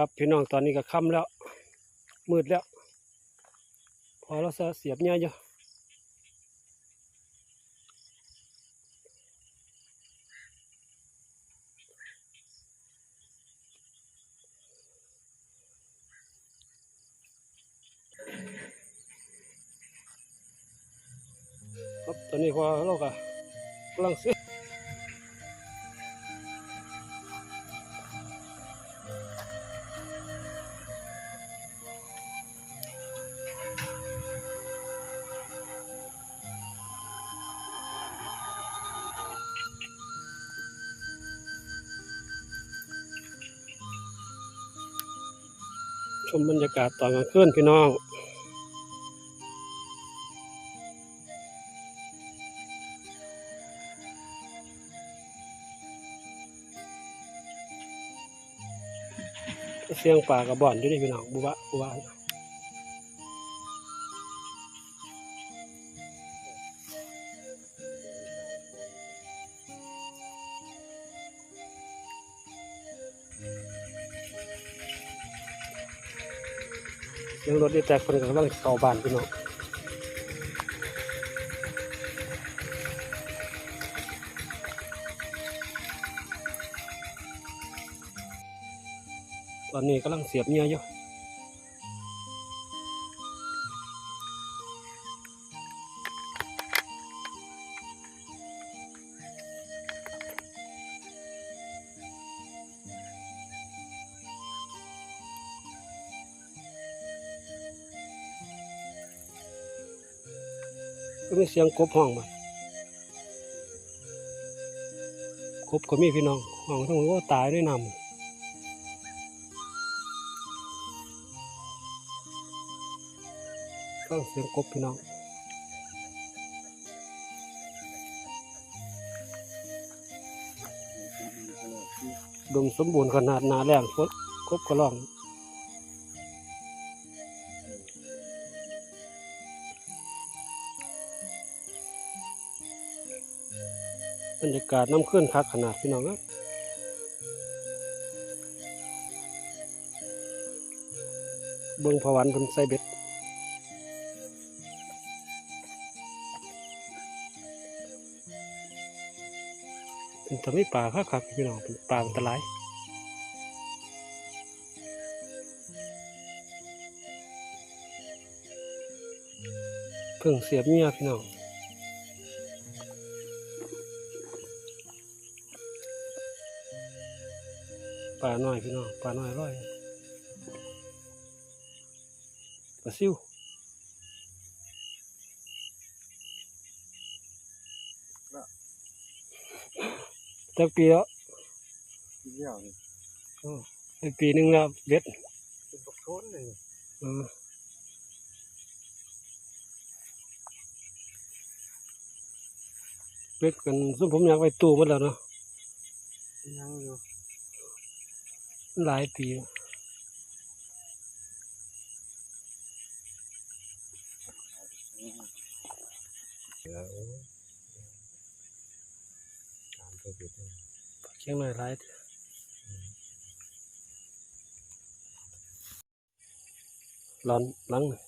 ครับพี่น้องตอนนี้ก็ค่ำแล้ว มืดแล้ว พอเราจะเสียบเนี่ยอยู่ครับตอนนี้พอเราก็กำลังเสีย มบรรยากาศตอนกลางคืนพี่น้องเสียงป่ากับบอนอยู่ดิพี่น้องบุบะบุบะ ยังรถดีแตกคนกำลังเก่าบ้านพี่น้องตอนนี้กำลังเสียบเงียอยู่ มีเสียงกบห้องมากบก็มีพี่น้องห้องทั้งหมดก็ตายด้วยนำฟังเสียงกบพี่น้องดมสมบูรณ์ขนาดนาแรงฟดกบก็ร้อง รรยากาศน้ำขึ้นคักขนาดพี่น้องนะเบิ่งพะวันเป็นใส่เบ็ดเป็นตัวไม่ปลาคักคักพี่น้องเป็นปลาอันตรายเพิ่งเสียบเมียพี่น้อง ลาหน่อยพี่น้องปลาหน่อยร้อยปลาซิวจักปีแล้วเดี่ยวนี่เป็นปีหนึ่งแล้วเบ็ดเป็นบักโทนเลยเออเบ็ดกันซึ่งผมอยากไปตู้หมันแล้วเนาะยังอยู่ หลายปีแล้วตามไปดเลยเชียงใหน่อยหลายเทื่อร้อนหลังน่ะ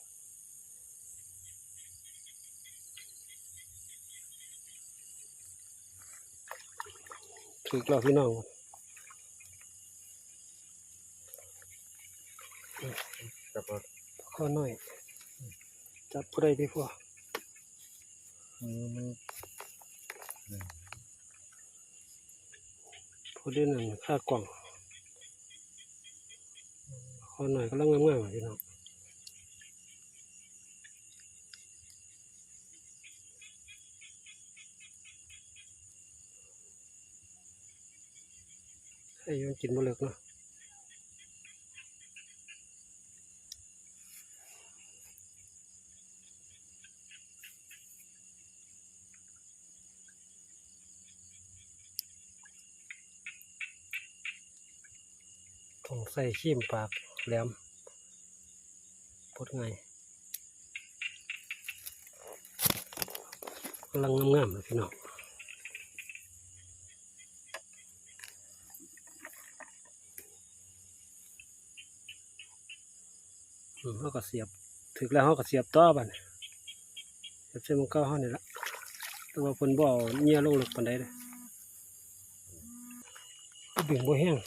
ถึกแล้วพี่น้อง กับว่า ข้อน้อย จับผู้ใดดีพวกมือมันผู้เล่นนั่นค่ากล่องข้อน้อยก็ลังงามๆพี่น้องให้มันกินบ่เลิกเนาะ ส่ขีมปากแหลมพดไงกำลังงามๆเลยพี่น้องเขาก็เสียบถึกแล้วเขาก็เสียบต่อบันี้เสียบใส่หมองก้าเขานี่ละแต่ว่าเพิ่นบ่อเงียลงลึกปานใดเลยดึงบ่แห้ง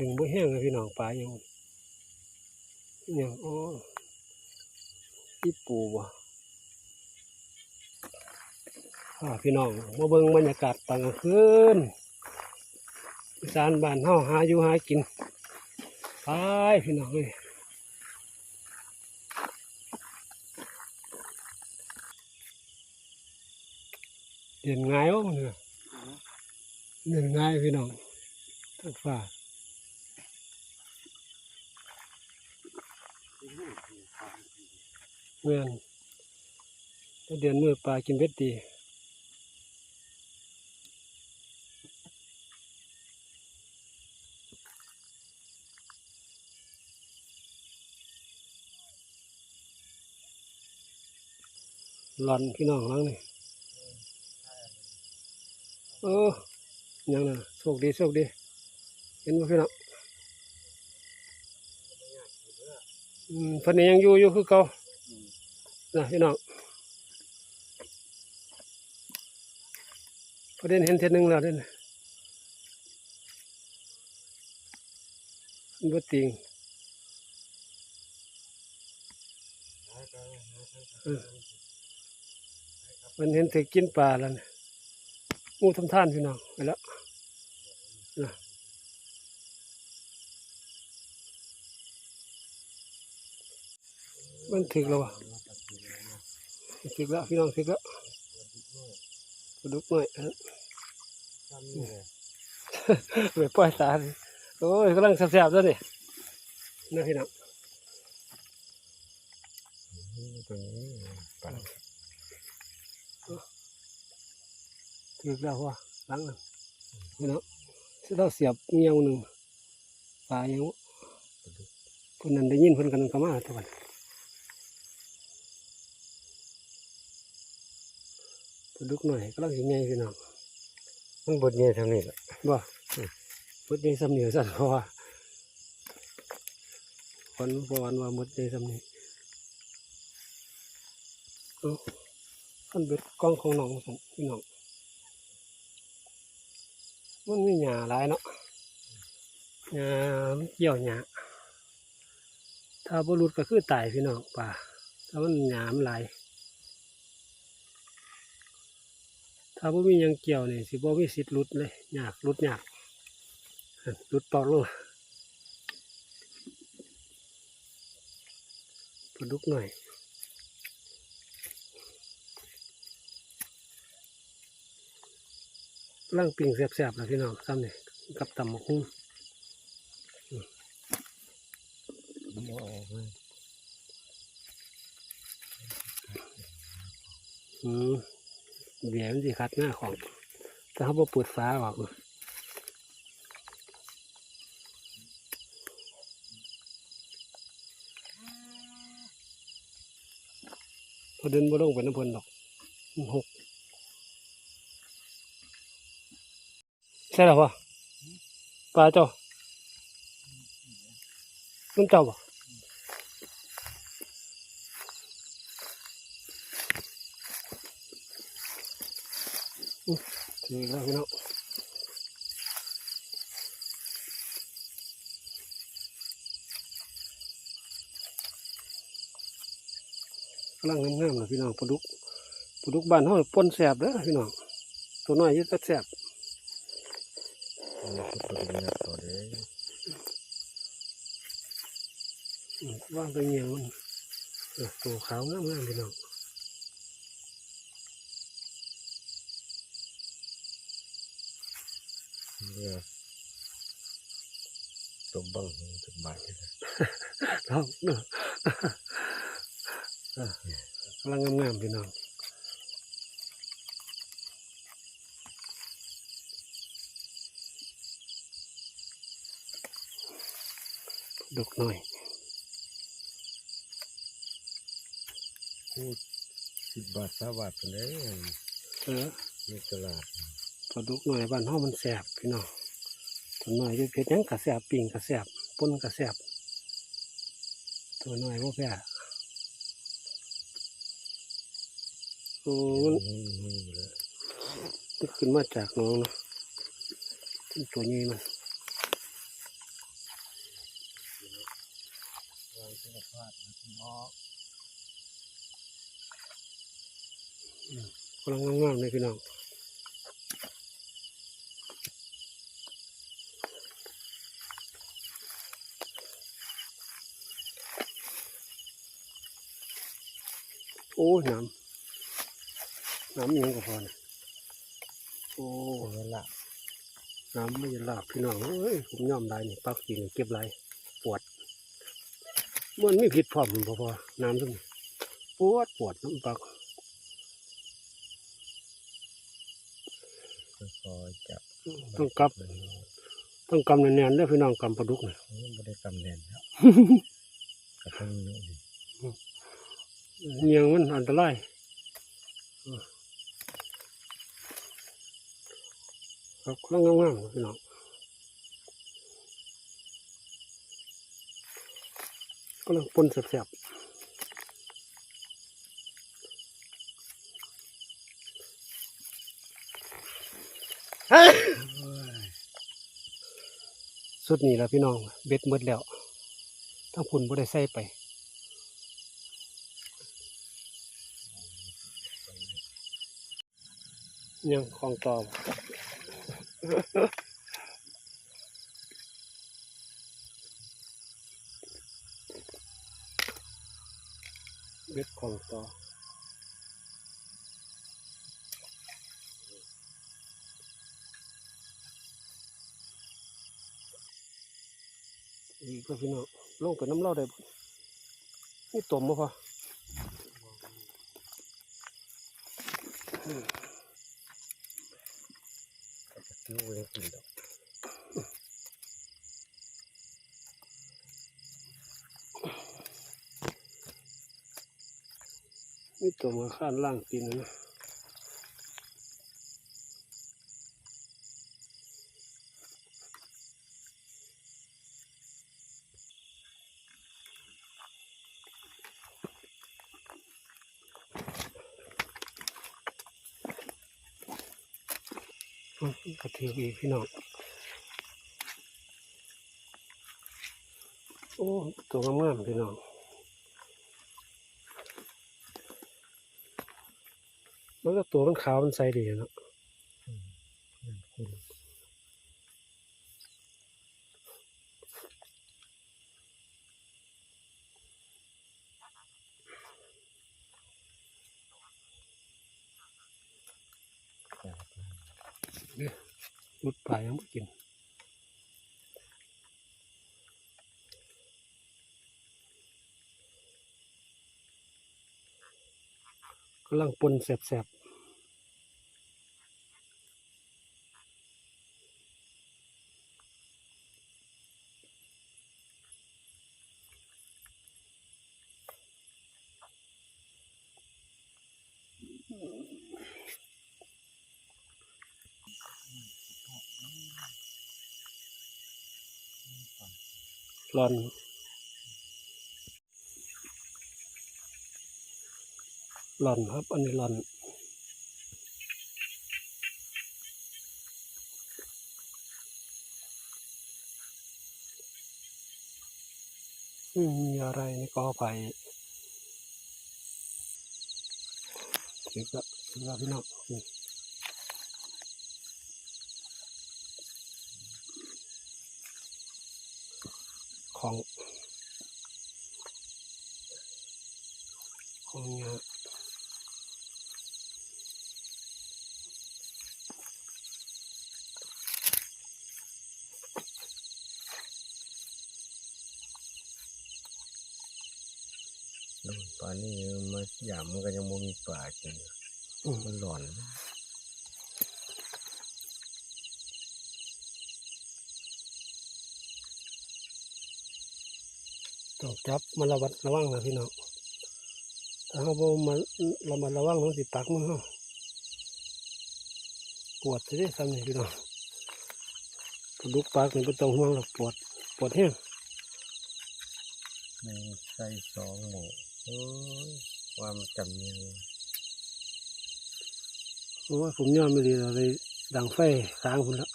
ดึงบ่แห้งเลยพี่น้องปลายังยังอ๋อพี่ปูบ่อ่าพี่น้องมาเบิ่งบรรยากาศตอนกลางคืนอีสานบ้านเฮาหาอยู่หากินไปพี่น้องเอ้ยเดินง่ายวะมันเนี่ยเดินง่ายพี่น้องทั้งฟ้า เมื่อนถ้าเดือนมือปลากินเบ็ดดีหลอนพี่น้องหลังนี่เออยังนะโชคดีโชคดี เห็นไหมพี่น้องอืมเพันนี้ยังอยู่อยู่คือเก่า นะพี่น้องประเด็นเห็นเทยนหนึ่งแล้วเด้นมันบ่ติงมันเห็นเธอกินปลาแล้วนะงูทำท่านพี่น้องไปแล้วนะมันถึกแล้ววะ ถึกแล้วพี่น้องถึกแล้วกระดุกหน่อยฮะซ้ำนี่เลยไปปล่อยตาเลยโอ้ยกำลังแซ่บๆแล้วนี่นะพี่น้องตรงนี้ปลาถึกแล้ววะหลังนั้นพี่น้องสิเราเสียบเงี้ยวหนึ่งปลาอย่างวะคนนั้นได้ยินคนกันก็มาทุกวัน ปลาดุกหน่อยก็ลังสิไงพี่น้องมันบดเนี่ยทางนี้แหละบ่มดใหญ่สำเนียงสั่นเพราะว่าวันพวันว่ามดใหญ่สำเนียงเอาขันเบ็ดกล้องของน้องสั่นพี่น้องมันมีหญ้าหลายเนาะหญ้ามันเกี่ยวหญ้าถ้าบรุษก็คือตายพี่น้องป่าถ้ามันหญ้ามันหลาย ถ้าบ่มียังเกี่ยวนี่สิบ่มีสิทธิ์ลุดเลยยากลุดยากลุดปอกลงปลาดุกหน่อยล่างปิ่งแซ่บๆแล้วพี่น้องซ้ำนี่กับตำหมกหุ้งมันเอาออกม เดี๋ยวมันสิคัดหน้าของแต่เขาบ่เปิดฟ้าออกพอเดินบ่ลงไปน้ำพลินดอกหกใช่หรอวะปลาเจ้ามันเจ้าบ่ ถือแล้วพี่น้องกำลังงามๆเลยพี่น้องปลาดุกปลาดุกบ้านเฮาปนแสบเด้อพี่น้องตัวน้อยอยึดแสบมันก็ตัวเนี้ยตัวเดียวอืมว่างตัวเงี้ยมันตัวขาวงามๆพี่น้อง เนี่ย ตัวบังตัวใบเลยลองเนาะเออกำลังงามๆพี่น้องดุกหน่อยพูดสิบบาทสามบาทไปเลยเออในตลาด ลาดุกหน่อยบ้านเฮามันแสบพี่น้องตัวหน้อยอยู่เพชรยังกระแสบปิ่งกระแสบปนกระแสบตัวหน้อยบ่แพ้โอ้มันนี่นี่เลยมันขึ้นมาจากน้องเนาะตัวใหญ่มันวางที่พลาดนะพี่น้องกำลังงามๆเลยพี่น้อง โอ้ยน้ำน้ำอิหยังก็พอนะโอ้โอ้ยละน้ำไม่ยลาบพี่น้องเอ้ยผมยอมได้นี่ปักกินเก็บไรปวดมันไม่ผิดพร้อมพอพอๆน้ำซึ่งปวดปวดน้ำปักค่อยๆจับต้องกลับเลยต้องกำแน่นๆเด้อพี่น้องกำปลาดุกนะไม่ได้กำแน่นครับก็ต้องนี่ดิ เนียงมันอันตรายครับกำลังงามๆพี่น้องกำลังปนแสบๆสุดนี้แล้วพี่น้อง เบ็ดหมดแล้วทั้งคุณบ่ได้ใส่ไป ยังของตอมเบ็ดของตออีกก็พี่น้องลงไปน้ำเล่าได้นี่ต้มบ่พอ ลูกเล็กินดอกนี่ตัวมาข้านล่างตีนนะ อื้อกระเทียมอีกพี่น้อง โอ้ ตัวงามๆพี่น้องมันก็ตัวมันขาวมันใสดีเนาะ รุดปลายังไม่กินกำลังปนแสบ ร้อนหลอนครับ อันนี้หลอนมีอะไรในกอไผ่ถึงก็ถึงแล้วพี่น้อง ของของเงี้ยน้องปลานี่มาหยามมันก็ยังบ่มีปลากินอืมมันหลอน ต้องจับมาระวัดระวังนะพี่น้องถ้าเราบ่มาเรามาระวังมันสิปักมันเนาะปวดจะได้ทำนี่พี่น้องกระดูกปากนี่ไม่ต้องห่วงหรอกปวดปวดแห้งหนึ่งใส่สองหมูโอ้ยความจำยังเพราะว่าผมยอมไม่ดีเราเลยดังไฟค้างคุณละ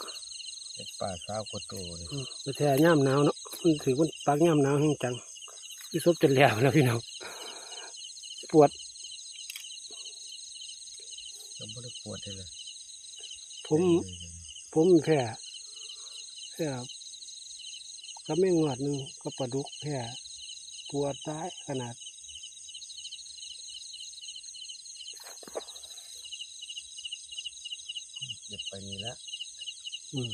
เป็นป่าสาวกว่าโตเลยอืมไปแช่ย่ำหนาวเนาะมันถือมันปากย่ำหนาวแห้งจัง ที่ซบจนแหลวแล้วพี่น้องปวดก็ไม่ได้ปวดเลยผมผมแพ้แพ้ก็ไม่งวดหนึ่งก็ปลาดุกแพ้ปวดตายขนาดเก็บไปนี่ละอืม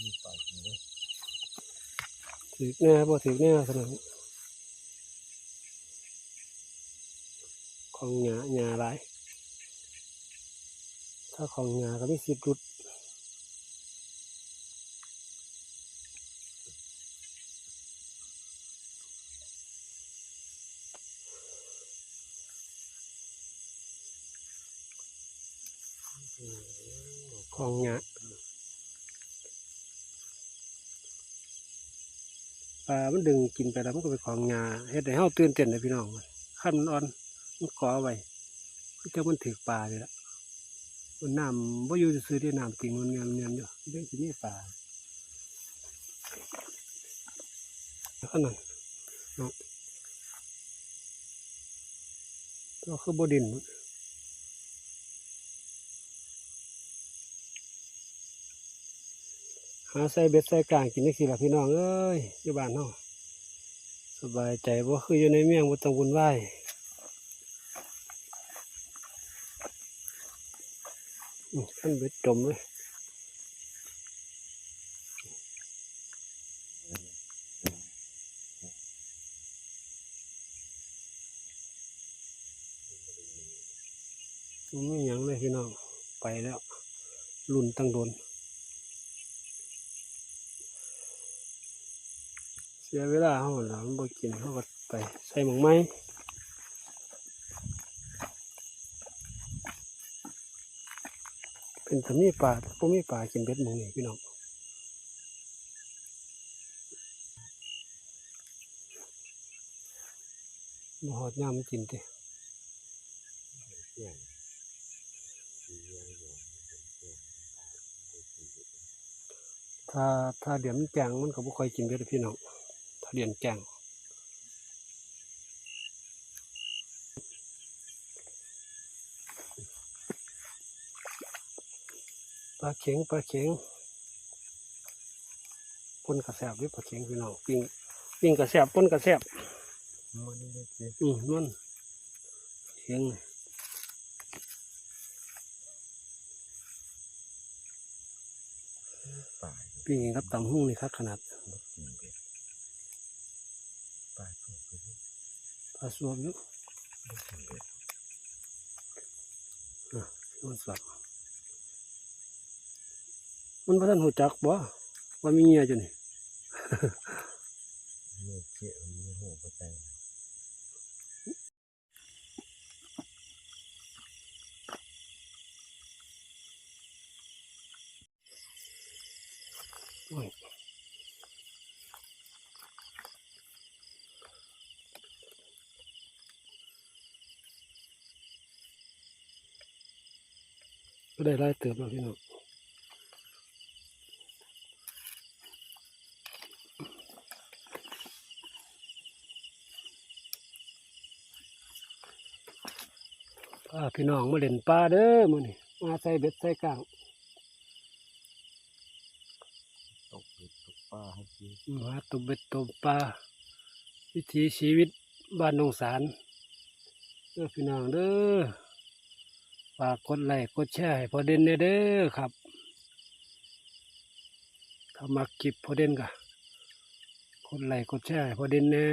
มีปากอยู่ด้วย ถือแน่บ่ถือแน่ขนาดนั้นของหยาหยาหลายถ้าของหยาก็ไม่สิบรุดของหยาปลามันดึงกินไปแล้วมันก็ไปของหยาเฮ็ดให้เฮาตื่นเต้นเลยพี่น้องขั้นมันอ่อนมันขอไว้คือจังมันถือปลาเลยละมันน้ำบ่อยู่ซื่อๆที่น้ำติงมันเงียนเงียนอยู่เรื่องที่มีปลาขนาดเนาะก็คือบ่ดิน หาใส่เบ็ดใส่กลางกินนี่สิล่ะพี่น้องเอ้ยอยู่บ้านเฮาสบายใจบ่าคืออยู่ในเมียงบ่ต้องวุ่นวายขั้นเบ็ดจมเลยมันไม่ยังเลยพี่น้องไปแล้วลุ่นตั้งโดน สียเวลาเขาหลังบ่กินเขาก็ไปใส่หมองไม้เป็นถ้ามีป่าพวกมีป่ากินเบ็ดหมองนี่พี่น้องบ่หอดยามมันกินเสี่ยงถ้าถ้าเดี๋ยวมันแจงมันก็บ่ค่อยกินเบ็ดพี่น้อง เดี๋ยวมันแจงปลาเข็งปลาเข็งปนกระแสบด้วยปลาเข็งพี่น้องปิ้งปิ้งกระแสบปนกระแสบมันนี่เลยสิอืมมันเข็งป่าปิ้งกับตำหุ่งนี่ครับขนาด บ่กินเบ็ดป่าถูกไปเลย ปลาสวมอยู่มันสวมมันพระท่านหูจักบ่ว่ามีเงียอยู่นี่มีเจี๊ยมีหูประแตง ก็ได้ไล่เติบแล้วพี่น้องพาพี่น้องมาเล่นปลาเด้อมื้อนี้มาใส่เบ็ดใส่กลางตกเบ็ดตกป่าให้กินมาตุเบ็ดตุปลาวิถีชีวิตบ้านดงสารเด้อพี่น้องเด้อ ฝากกดไลค์กดแชร์ให้พอเด่นเด้อเด้อครับถ้ามักคลิปพอเด่นก็กดไลค์กดแชร์ให้พอเด่นแน่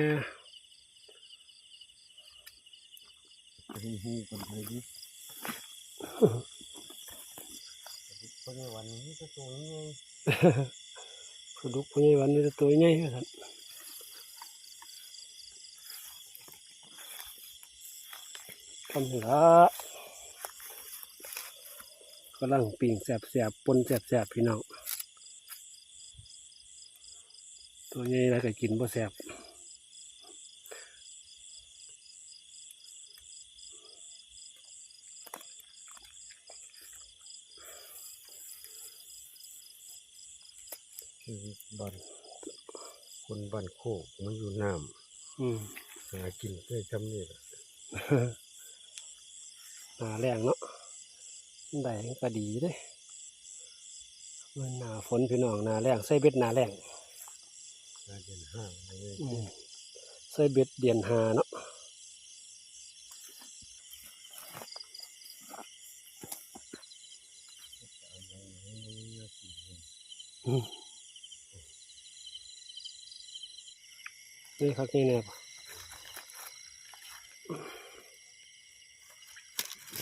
ฮีฮีกันไปดิเพราะในวันนี้ก็ตัวนี้ไงสะดุกพอใหญ่วันนี้ตัวใหญ่ครับทำละ กำลังปิ่งแสบๆปนแสบๆพี่น้องตัวใหญ่แล้วก็กินบ่แสบชีวิตบ้านคนบ้านโคกมาอยู่น้อืมำหากินได้จำนี่แหละหนาแรงเนาะ ได้ก็ดีเด้มันหนาฝนพี่น้องหนาแรงใส่เบ็ดหนาแรงหาเดินห้างอะไรอืมใส่เบ็ดเดียนหาเนาะอืมนี่ครับนี่เนี่ย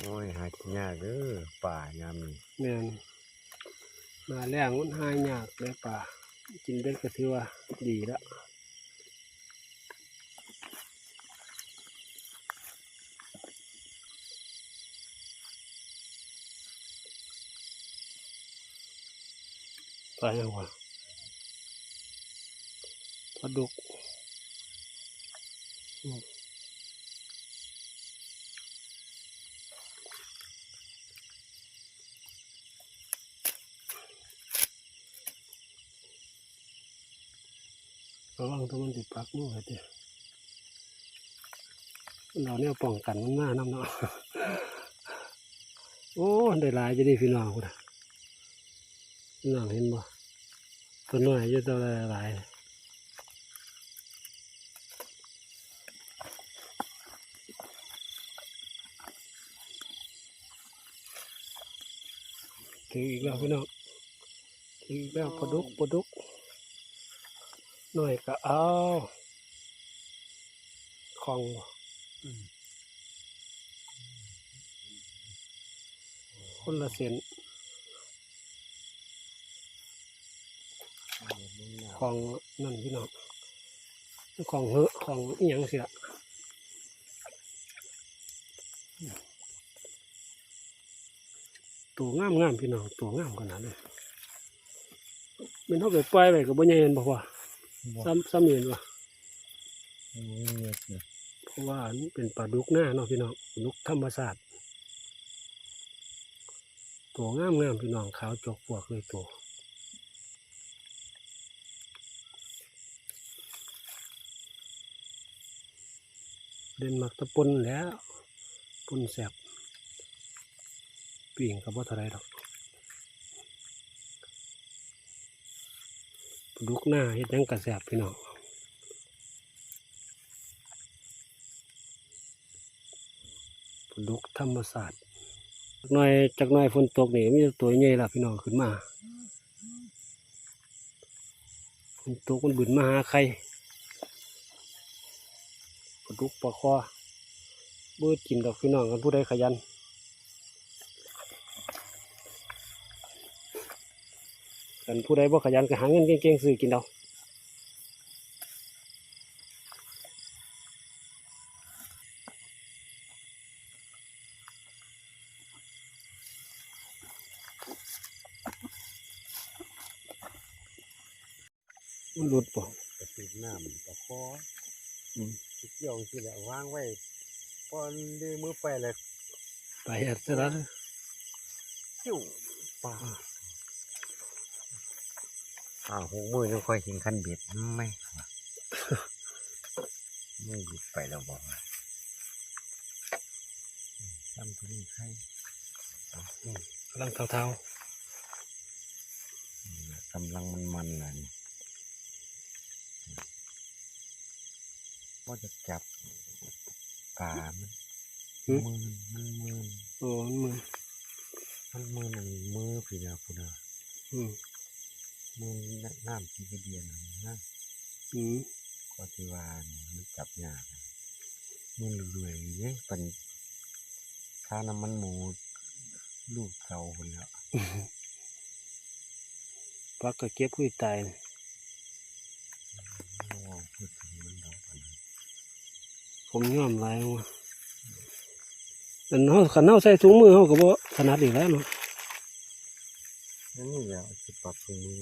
โอ้ยหากินยากเด้อป่ายามนี้แม่นหนาแรงมันหายยากเลยป่า กินเบ็ดก็ถือว่าดีแล้วปลาอย่างวะปลาดุกอืม ระวังตัวมันติดปักมือไว้เด้อเราเนี่ยป้องกันมันหน้าน้ำเนาะโอ้ได้หลายจะได้พี่น้องคุณพี่น้องเห็นบ่ตัวน้อยอยู่ตัวหลายถืออีกแล้วพี่น้องถืออีกแล้วปลาดุกปลาดุก น่อยก็เอาของคนละเส้นของนั่นพี่น้องของเหอะของอีหยังสิละตัวงามงามพี่น้องตัวงามขนาดเลยมันเท่าไปปล่อยไปกับบ่ใหญ่เห็นบอกว่า ซ้ำซ้ำเห็นว่าโอ้ยเงียบเลยเพราะว่าอันนี้เป็นปลาดุกหน้าเนาะพี่น้องปลาดุกธรรมชาติตัวงามงามๆพี่น้องขาวจกพวกเลยตัวเด่นมักตะปนแหล้วปนแสบปีงกับว่าเท่าไรดอกปลา ดุกหน้าเฮ็ดยังกระแสบพี่น้องปลาดุกธรรมศาสตร์จากหน่อยจากหน่อยฝนตกนี่มีตัวใหญ่ละพี่น้องขึ้นมาฝนตกมันบึนมาหาใครปลาดุกปลาคอเบื่อกินดอกพี่น้องกันผู้ใดขยัน กันผู้ใดบ่ขยันก็หาเงินเก่งๆซื้อกินเอามันหลุดป่กระติกน้ำตะคออืมสิเกี่ยวสิแหละวางไว้พอเลี้มือไปเลยไปอัดซะแล้วจิ้วป่า อ่าหกมือต้องคอยเห็นคันเบ็ดไหมวะไม่หยุดไปแล้วบอกว่าอืมซ้ำตัวนี้ใครกำลังเท้ากำลังมันมันๆเลยนี่ว่าจะจับปลามันมือมันมือๆโอ้มันมือมันมือนั่นมือพี่นาพุนาอืม มือน้ำที่กระเดียนนั่นนะอืมก็ที่ว่านี่มันจับยากนะมือรวยๆเนี่ยเป็นค่าน้ำมันหมูลูกเก่าคนแล้วปักก็เก็บผู้ตายโอ้พูดถึงมันดอกอันนั้นผมยอมหลายว่าอันเฮาขันเฮาใส่ถุงมือเฮาก็บ่ถนัดอีกแล้วเนาะ นั่นนี่แหละจะปรับตรงมือ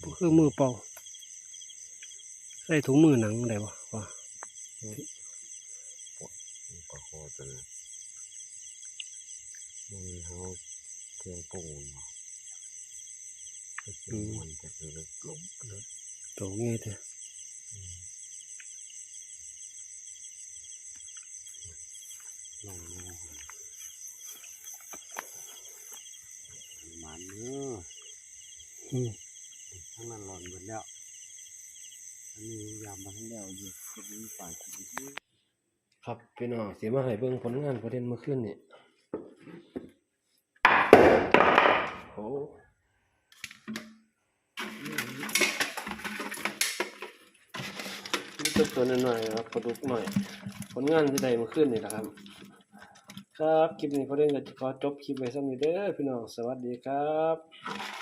บ่คือมือเปล่า ใส่ถุงมือหนังได้บ่ว่าปลาคอตัวนี้มือเขาเครื่องปรุงเนมันจะลึกลงลึกโตงี้แท้ลงลงมันเนื้อ อืม ทั้งนั้นหล่อนหมดแล้ว อันนี้ยามมาทั้งแล้วอยู่ก็มีฝ่ายที่ดีครับพี่น้องสิมาให้เบิ่งผลงานประเด็นเมื่อคืนนี่โอ้นี่ตัวตัวน้อยๆครับปลาดุกหน่อย ผลงานที่ใดเมื่อคืนนี่แหละครับ ครับ คลิปนี้พอเล่นก็จะขอจบคลิปไว้สักนิดเด้อพี่น้อง สวัสดีครับ